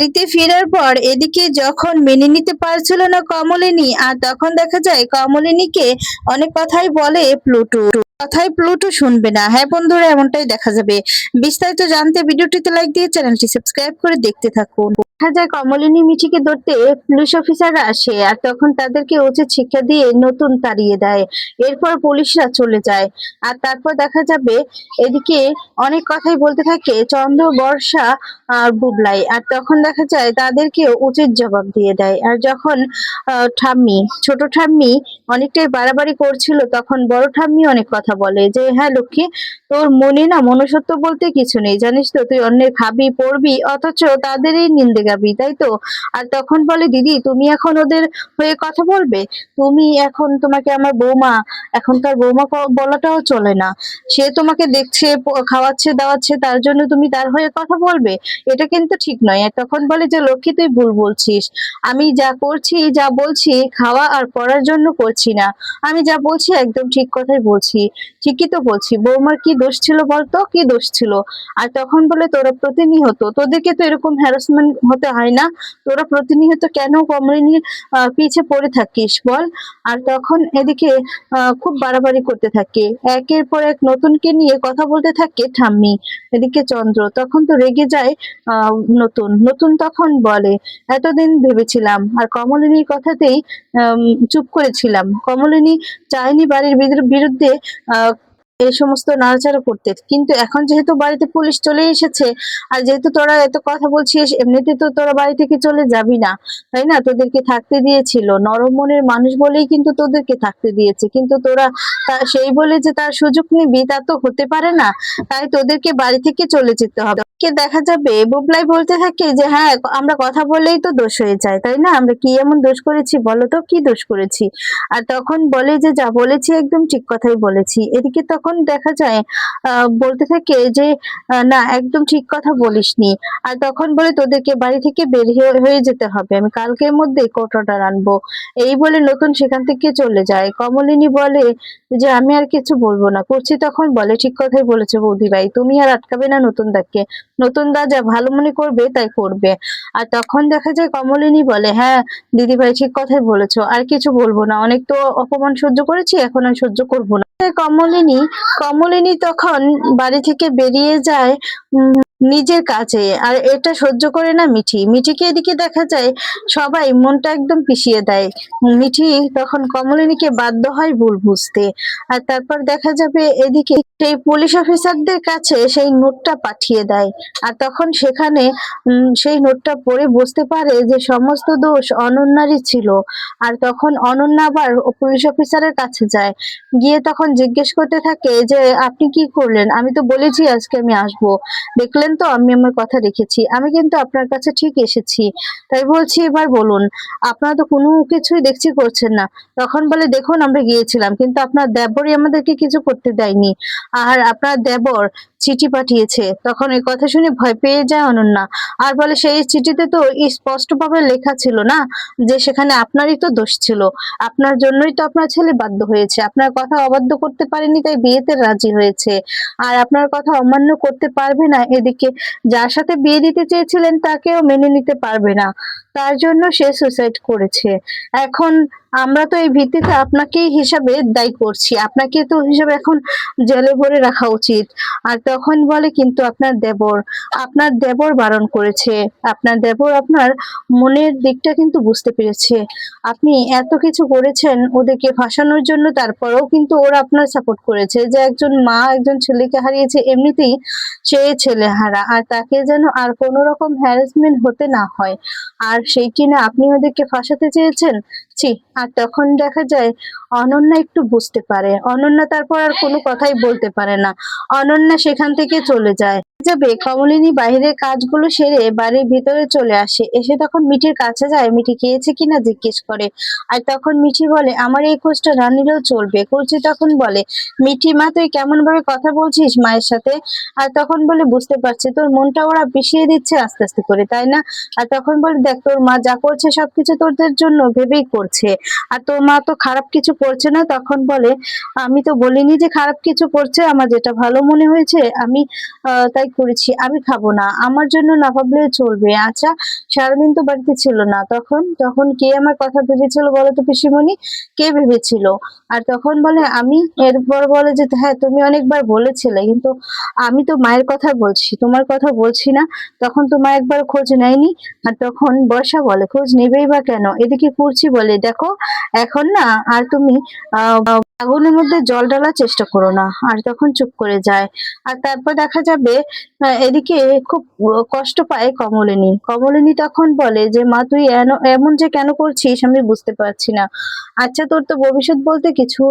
বাড়িতে ফেরার পর এদিকে যখন মেনে নিতে পারছিল না কমলিনী, আর তখন দেখা যায় কমলিনীকে অনেক কথাই বলে প্লুটু। কথাই প্লুটো শুনবে না। হ্যাঁ বন্ধুরা, এমনটাই দেখা যাবে। বিস্তারিত জানতে ভিডিওটিতে লাইক দিয়ে চ্যানেলটি সাবস্ক্রাইব করে দেখতে থাকুন। দেখা যায় কমলিনী মিঠিকে ধরতে পুলিশ অফিসাররা আসে আর তখন তাদেরকে উচিত শিক্ষা দিয়ে নতুন তাড়িয়ে দেয়। এরপর পুলিশরা চলে যায়। আর তারপর দেখা যাবে এদিকে অনেক কথাই বলতে থাকে চন্দ্র, বর্ষা আর বুবলাই। আর তখন দেখা যায় তাদেরকে উচিত জবাব দিয়ে দেয়। আর যখন ঠাম্মি, ছোট ঠাম্মি অনেকটাই বাড়াবাড়ি করছিল, তখন বড় ঠাম্মি অনেক কথা বলে যে হ্যাঁ লক্ষ্মী, তোর মনে না মনুষ্যত্ব বলতে কিছু নেই। জানিস তো, তুই অন্যের খাবি, পড়বি, অথচ তাদেরই নিন্দে গাবি, তাই তো? আর তখন বলে, দিদি, তুমি এখন ওদের হয়ে কথা বলবে? তুমি এখন তোমাকে আমার বৌমা, এখনকার বৌমা বলাটাও চলে না। সে তোমাকে দেখছে খাওয়াচ্ছে, দাওয়াচ্ছে, তার জন্য তুমি তার হয়ে কথা বলবে? এটা কিন্তু ঠিক নয়। তখন বলে যে, লক্ষ্মী, তুই ভুল বলছিস। আমি যা করছি, যা বলছি, খাওয়া আর পড়ার জন্য করছি না। আমি যা বলছি, একদম ঠিক কথাই বলছি। ঠিকই তো বলছি বৌমার কি দোষ ছিল বলতো? কি দোষ ছিল? আর তখন বলে তোরা প্রতিনিয়ত তোদেরকে তো এরকম হ্যারাসমেন্ট হতে হয় না তোরা প্রতিনিয়ত কেন কমলিনীর আহ, পিছে পড়ে থাকিস বল? আর তখন এদিকে খুব বাড়াবাড়ি করতে থাকে একের পর এক নতুনকে নিয়ে কথা বলতে থাকে ঠাম্মি এদিকে চন্দ্র তখন তো রেগে যায় নতুন নতুন তখন বলে এতদিন ভেবেছিলাম আর কমলিনীর কথাতেই চুপ করেছিলাম কমলিনী চায়নি বাড়ির বিরু- বিরুদ্ধে Okay. এই সমস্ত নাড়াচাড়া করতে। কিন্তু এখন যেহেতু বাড়িতে পুলিশ চলে এসেছে, আর যেহেতু তোরা এত কথা বলছিস, এমনিতে তো তোরা বাড়ি থেকে চলে যাবি না, তাই না? তোদেরকে থাকতে দিয়েছিল। নরম মনের মানুষ বলেই কিন্তু তোদেরকে থাকতে দিয়েছে। কিন্তু তোরা সেই বলে যে তার সুযোগ নিবি, তা তো হতে পারে না। তাই তোদেরকে বাড়ি থেকে চলে যেতে হবে। কে দেখা যাবে? বুবলাই বলতে থাকে যে হ্যাঁ আমরা কথা বললেই তো দোষ হয়ে যায়, তাই না? আমরা কি এমন দোষ করেছি? বলো তো, কি দোষ করেছি? আর তখন বলে যে, যা বলেছি একদম ঠিক কথাই বলেছি। এদিকে তখন দেখা যায় বলতে থাকে যে না, একদম ঠিক কথা বলিসনি। আর তখন বলে, তোদেরকে বাড়ি থেকে বের হয়ে- যেতে হবে। আমি কালকের মধ্যে অর্ডার আনব এই বলে নতুন সেখান থেকে চলে যায়। কমলিনী বলে যে, আমি আর কিছু বলব না। করছি তখন বলে, ঠিক কথাই বলেছে বৌদি ভাই। তুমি আর আটকাবে না নতুন দাকে নতুন দা যা ভালো মনে করবে, তাই করবে। আর তখন দেখা যায়, কমলিনী বলে হ্যাঁ দিদি ভাই, ঠিক কথাই বলেছ। আর কিছু বলব না। অনেক তো অপমান সহ্য করেছি, এখন আর সহ্য করব না। কমলিনী কমলিনী তখন বাড়ি থেকে বেরিয়ে যায় নিজের কাছে। আর এটা সহ্য করে না মিঠি। মিঠিকে এদিকে দেখা যায়, সবাই মনটা একদম পিষিয়ে দেয়। মিঠি তখন কমলিনীকে বাধ্য হয় ভুল বুঝতে। আর তারপর দেখা যাবে এদিকে সেই পুলিশ অফিসারদের কাছে সেই নোটটা পাঠিয়ে দেয়। আর তখন সেখানে সেই নোটটা পড়ে বুঝতে পারে যে সমস্ত দোষ অনন্যারই ছিল। আর তখন অনন্যা আবার পুলিশ অফিসারের কাছে যায়। গিয়ে তখন জিজ্ঞেস করতে থাকে যে, আপনি কি করলেন? আমি তো বলেছি আজকে আমি আসব। দেখলেন তো, আমি আমার কথা রেখেছি। আমি কিন্তু আপনার কাছে ঠিক এসেছি। তাই বলছি এবার বলুন, আপনারা তো কোনো কিছুই দেখছি করছেন না। তখন বলে, দেখুন, আমরা গিয়েছিলাম। কিন্তু আপনার দেবরই আমাদেরকে কিছু করতে দেয়নি। আর আপনার দেবর চিঠি পাঠিয়েছে। তখন এই কথা শুনে ভয় পেয়ে যায় অনন্যা। আর বলে, সেই চিঠিতে তো স্পষ্টভাবে লেখা ছিল না যে সেখানে আপনারই তো দোষ ছিল। আপনার জন্যই তো আপনার ছেলে বাধ্য হয়েছে। আপনার কথা অবাধ্য করতে পারেনি, তাই বিয়েতে রাজি হয়েছে। আর আপনার কথা অমান্য করতে পারবে না। এদিকে যার সাথে বিয়ে দিতে চেয়েছিলেন, তাকেও মেনে নিতে পারবে না। তার জন্য সে সুসাইড করেছে। এখন আমরা তো এই ভিত্তিতে আপনাকেই হিসাবে দায়ী করছি। আপনাকে তো হিসাবে এখন জেলে ভরে রাখা উচিত। আর তখন বলে কিন্তু আপনার দেবর। আপনার দেবর বারণ করেছে। আপনার দেবর আপনার মনের দিকটা কিন্তু বুঝতে পেরেছে। আপনি এত কিছু করেছেন ওদেরকে ফাঁসানোর জন্য, তারপরেও কিন্তু ওরা আপনার সাপোর্ট করেছে। যে একজন মা, একজন ছেলেকে হারিয়েছে, এমনিতেই সে ছেলে হারা আর তাকে যেন আর কোনো রকম হ্যারাসমেন্ট হতে না হয়। আর সেই কিনা আপনি ওদেরকে ফাঁসাতে চেয়েছেন? ছি, আর তখন দেখা যায় অনন্যা একটু বুঝতে পারে। অনন্যা তারপর আর কোনো কথাই বলতে পারে না। অনন্যা সেখান থেকে চলে যায়। যাবে, কমলিনী বাইরের কাজগুলো সেরে বাড়ির ভিতরে চলে আসে। এসে তখন মিঠির কাছে যায়, মিঠি খেয়েছে কিনা? জিজ্ঞেস করে। আর তখন মিঠি বলে, আমার এই কোর্সটা রানিলেও চলবে। কুলচি তখন বলে, মিঠি মা, তুই কেমন ভাবে কথা বলছিস মায়ের সাথে? আর তখন বলে, বুঝতে পারছি, তোর মনটা ওরা পিষিয়ে দিচ্ছে আস্তে আস্তে করে, তাই না? আর তখন বলে, দেখ, তোর মা যা করছে সবকিছু তোদের জন্য, ভেবেই করছে আর তোর মা তো খারাপ কিছু করছে না, তখন বলে, আমি তো বলিনি যে খারাপ কিছু করছে, আমার যেটা ভালো মনে হয়েছে, আমি তাই করেছি, আমি খাব না। আমার জন্য না ভাবলেও চলবে। আচ্ছা সারাদিন তো বাড়িতে ছিল না। তখন তখন কে আমার কথা ভেবেছিল বলো তো পিসিমণি? কে ভেবেছিল? আর তখন বলে, আমি? এরপর বলে যে হ্যাঁ তুমি অনেকবার বলেছিলে, কিন্তু আমি তো মায়ের কথা বলছি, তোমার কথা বলছি না। তখন তো মা একবার খোঁজ নেয়নি। আর তখন বর্ষা বলে, খোঁজ নেবেই বা কেন? এদিকে করছি বলে দেখো, এখন না, আর তুমি আগুনের মধ্যে জল ঢালার চেষ্টা করো না। আর তখন চুপ করে যায়। আর তারপর দেখা যাবে এদিকে খুব কষ্ট পায় কমলিনী। কমলিনী তখন বলে যে, মা, তুই এমন যে কেন করছিস, আমি বুঝতে পারছি না। আচ্ছা তোর তো ভবিষ্যৎ বলতে কিছু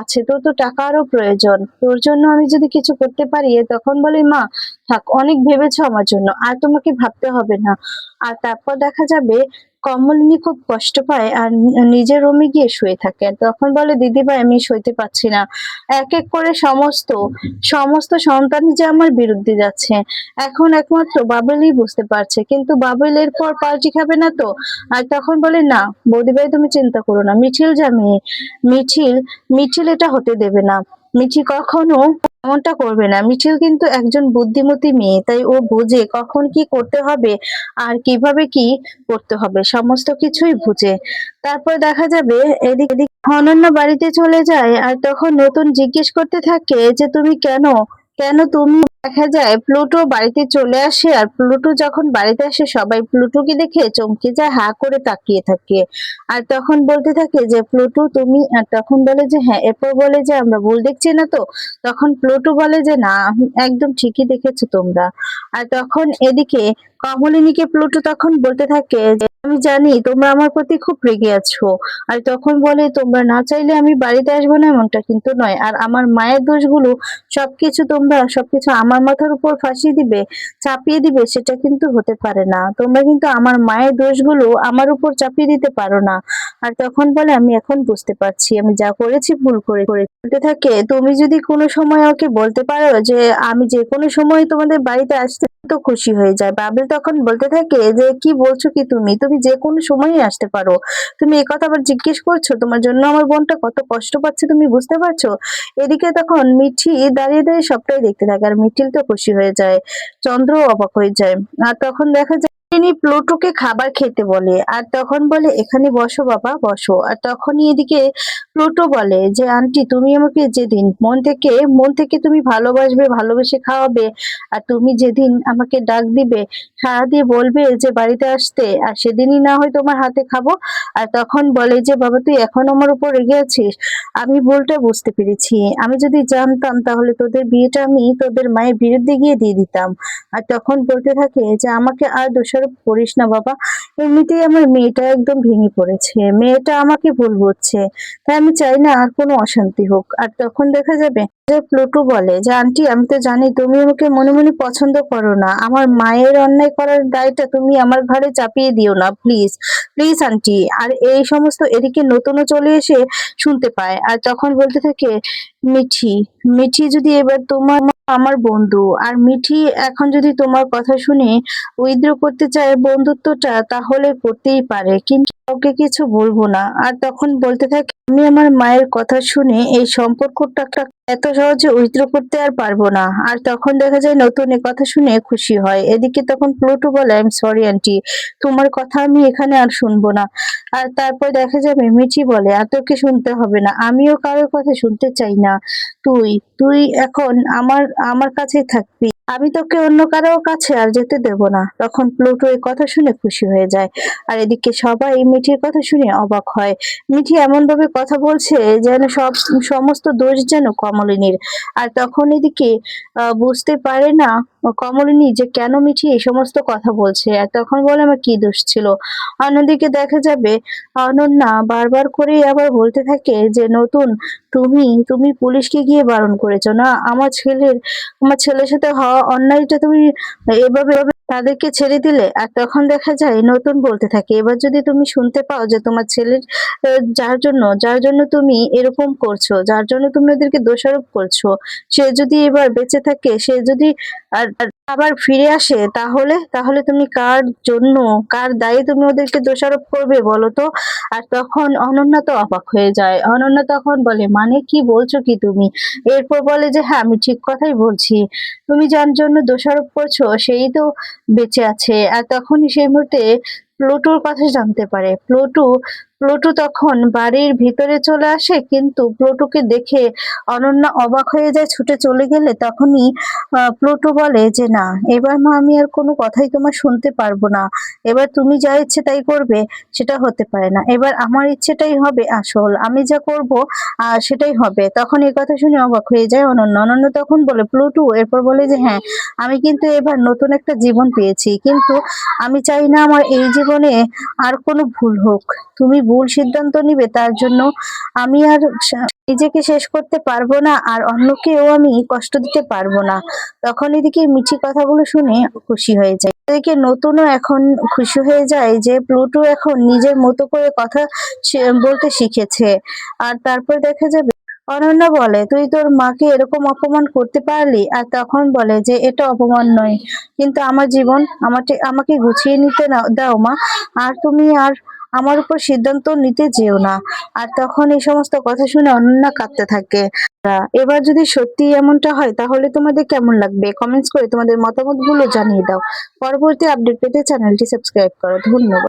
আছে। তোর তো টাকারও প্রয়োজন। তোর জন্য আমি যদি কিছু করতে পারি তখন বলে, মা, থাক, অনেক ভেবেছো আমার জন্য। আর তোমাকে ভাবতে হবে না। আর তারপর দেখা যাবে কমলিনী খুব কষ্ট পায় আর নিজের রুমে গিয়ে শুয়ে থাকে। তখন বলে দিদি ভাই আমি শুইতে পারছি না। এক এক করে সমস্ত সমস্ত সন্তানই যে আমার বিরুদ্ধে যাচ্ছে। এখন একমাত্র বাবেলই বুঝতে পারছে। কিন্তু বাবেল এরপর পাল্টি খাবে না তো? আর তখন বলে, না বৌদি ভাই তুমি চিন্তা করো না। মিছিল যা মেয়ে মিছিল মিছিল এটা হতে দেবে না। মিঠি কখনো এমনটা করবে না। মিছিল কিন্তু একজন বুদ্ধিমতী মেয়ে, তাই ও বোঝে কখন কি করতে হবে আর কীভাবে কি করতে হবে, সমস্ত কিছুই বুঝে। তারপর দেখা যাবে এদিক এদিক অনন্য বাড়িতে চলে যায় আর তখন নতুন জিজ্ঞেস করতে থাকে যে, তুমি কেন কেন তুমি দেখা যায় প্লুটো বাড়িতে চলে আসে আর প্লুটো যখন বাড়িতে আসে, সবাই প্লুটোকে দেখে চমকে যায়, হা করে তাকিয়ে থাকে। আর তখন বলতে থাকে যে, প্লুটো, তুমি আর তখন বলে যে হ্যাঁ এরপর বলে যে, আমরা ভুল দেখছি না তো? তখন প্লুটো বলে যে, না, একদম ঠিকই দেখেছ তোমরা। আর তখন এদিকে কমলিনীকে প্লুটো তখন বলতে থাকে যে আমি জানি, তোমরা আমার প্রতি খুব রেগে আছো। আর তখন বলে, তোমরা না চাইলে আমি বাড়িতে আসব না এমনটা কিন্তু নয়। আর আমার মায়ের দোষগুলো সবকিছু তোমরা, সবকিছু আমার মাথার উপর ফাঁসিয়ে দিবে, চাপিয়ে দিবে, সেটা কিন্তু হতে পারে না। তোমরা কিন্তু আমার মায়ের দোষগুলো আমার উপর চাপিয়ে দিতে পারো না। আর তখন বলে, আমি এখন বুঝতে পারছি, আমি যা করেছি ভুল করে করে থাকে, তুমি যদি কোনো সময় ওকে বলতে পারো যে, আমি যে কোনো সময় তোমাদের বাড়িতে আসতে তো খুশি হয়ে যায়। বাবেল তখন বলতে থাকে যে, কি বলছো কি তুমি? তুমি যে কোনো সময়ই আসতে পারো। তুমি এই কথা আবার জিজ্ঞেস করছ? তোমার জন্য আমার বোনটা কত কষ্ট পাচ্ছে তুমি বুঝতে পারছ? এদিকে তখন মিঠি দাঁড়িয়ে দাঁড়িয়ে সবটাই দেখতে থাকে, আর মিঠিল তো খুশি হয়ে যায় চন্দ্র অবাক হয়ে যায়। আর তখন দেখা যায় তিনি প্লুটোকে খাবার খেতে বলে, আর তখন বলে, এখানে বসো বাবা, বসো। আর তখনই এদিকে প্লুটো বলে যে, আন্টি, তুমি আমাকে যেদিন মন থেকে মন থেকে তুমি ভালোবাসবে, ভালোবেসে খাওয়াবে, আর তুমি যেদিন আমাকে ডাক দিবে সারা দিয়ে বলবে যে, বাড়িতে আসতে, আর সেদিনই না হয় তোমার হাতে খাব। আর তখন বলে যে, বাবা, তুই এখন আমার উপর রেগে আছিস? আমি ভুলটা বুঝতে পেরেছি। আমি যদি জানতাম, তাহলে তোদের বিয়েটা আমি তোদের মায়ের বিরুদ্ধে গিয়ে দিয়ে দিতাম। আর তখন বলতে থাকে যে, আমাকে আর দোষারোপ করিস না বাবা। এমনিতেই আমার মেয়েটা একদম ভেঙে পড়েছে। মেয়েটা আমাকে ভুল বুঝছে। তাই আমি চাই না আর কোনো অশান্তি হোক। আর তখন দেখা যাবে যে প্লুটো বলে যে, আন্টি, আমি তো জানি তুমি আমাকে মনে মনে পছন্দ করো না। আমার মায়ের অন্যায় করার দায়টা তুমি আমার ঘরে চাপিয়ে দিও না প্লিজ প্লিজ আন্টি। আর এই সমস্ত এদিকে নতুনও চলে এসে শুনতে পায়। আর তখন বলতে থাকে মিঠি মিঠি যদি এবার তোমার আমার বন্ধু, আর মিঠি এখন যদি তোমার কথা শুনে উইথড্র করতে চায় বন্ধুত্বটা, তাহলে করতেই পারে, কিন্তু কাউকে কিছু বলব না। আর তখন বলতে থাকে আমি আমার মায়ের কথা শুনে এই সম্পর্কটা এত সহজে উইথড্র করতে আর পারব না। আর তখন দেখা যায় নতুন এ কথা শুনে খুশি হয়। এদিকে তখন প্লুটো বলে আই এম সরি আন্টি তোমার কথা আমি এখানে আর শুনব না। আর তারপর দেখা যাবে মিঠি বলে, আর তোকে শুনতে হবে না। আমিও কারোর কথা শুনতে চাই না। তুই তুই এখন আমার আমার কাছেই থাকবি। আমি তোকে অন্য কারও কাছে আর যেতে দেব না। তখন প্লুটো এই কথা শুনে খুশি হয়ে যায়। আর এদিকে সবাই মিঠির কথা শুনে অবাক হয়। মিঠি এমন ভাবে কথা বলছে যেন সব, সমস্ত দোষ যেন কমলিনীর। আর তখন এদিকে বুঝতে পারে না কমলিনী যে কেন মিঠি এই সমস্ত কথা বলছে। আর তখন বলে, আমার কি দোষ ছিল? অন্যদিকে দেখা যাবে, অনন্যা বারবার করে আবার বলতে থাকে যে, নতুন, তুমি তুমি পুলিশকে গিয়ে বারণ করেছ না? আমার ছেলের আমার ছেলের সাথে হওয়া অন্যায়টা তুমি এভাবে তাদেরকে ছেড়ে দিলে আর তখন দেখা যায় নতুন বলতে থাকে। এবার যদি তুমি শুনতে পাও যে তোমার ছেলের যার জন্য যার জন্য তুমি এরকম করছ, যার জন্য তুমি ওদেরকে দোষারোপ করছ, সে যদি এবার বেঁচে থাকে, সে যদি আর আবার ফিরে আসে, তাহলে তাহলে তুমি কার জন্য, কার দায়ে তুমি ওদেরকে দোষারোপ করবে বলো তো আর তখন অনন্যা তো অবাক হয়ে যায়। অনন্যা তখন বলে মানে কি বলছো কি তুমি? এরপর বলে যে হ্যাঁ আমি ঠিক কথাই বলছি। তুমি যার জন্য দোষারোপ করছ, সেই তো বেঁচে আছে। আর তখনই সেই মুহূর্তে প্লুটোর কথা জানতে পারে। প্লুটো প্লুটো তখন বাড়ির ভিতরে চলে আসে, কিন্তু প্লুটোকে দেখে অনন্যা অবাক হয়ে যায়, ছুটে চলে গেলে তখনই প্লুটো বলে যে, না, এবার মা, আমি আর কোনো কথাই তোমার শুনতে পারব না। এবার তুমি যা ইচ্ছে তাই করবে, সেটা হতে পারে না। এবার আমার ইচ্ছেটাই হবে আসল। আমি যা করব সেটাই হবে। তখন এই কথা শুনে অবাক হয়ে যায় অনন্য। অনন্য তখন বলে প্লুটু এরপর বলে যে হ্যাঁ আমি কিন্তু এবার নতুন একটা জীবন পেয়েছি। কিন্তু আমি চাই না আমার এই জীবনে আর কোনো ভুল হোক। তুমি ভুল সিদ্ধান্ত নিবে, তার জন্য আমি আর নিজেকে শেষ করতে পারব না আর অন্যকেও আমি কষ্ট দিতে পারব না। তখন এদিকে মিঠি কথাগুলো শুনে খুশি হয়ে যায়। এদিকে নতুনও এখন খুশি হয়ে যায় যে প্লুটো এখন নিজের মতো করে কথা বলতে শিখেছে। আর তারপর দেখা যাবে, অনন্যা বলে, তুই তোর মাকে এরকম অপমান করতে পারলি? আর তখন বলে যে, এটা অপমান নয়। কিন্তু আমার জীবন আমাকে আমাকে গুছিয়ে নিতে দাও মা। আর তুমি আর আমার উপর সিদ্ধান্ত নিতে যেও না। আর তখন এই সমস্ত কথা শুনে অনন্যা কাঁদতে থাকে। এবার যদি সত্যি এমনটা হয়, তাহলে তোমাদের কেমন লাগবে? কমেন্টস করে তোমাদের মতামত জানিয়ে দাও। পরবর্তী আপডেট পেতে চ্যানেলটি সাবস্ক্রাইব করো। ধন্যবাদ।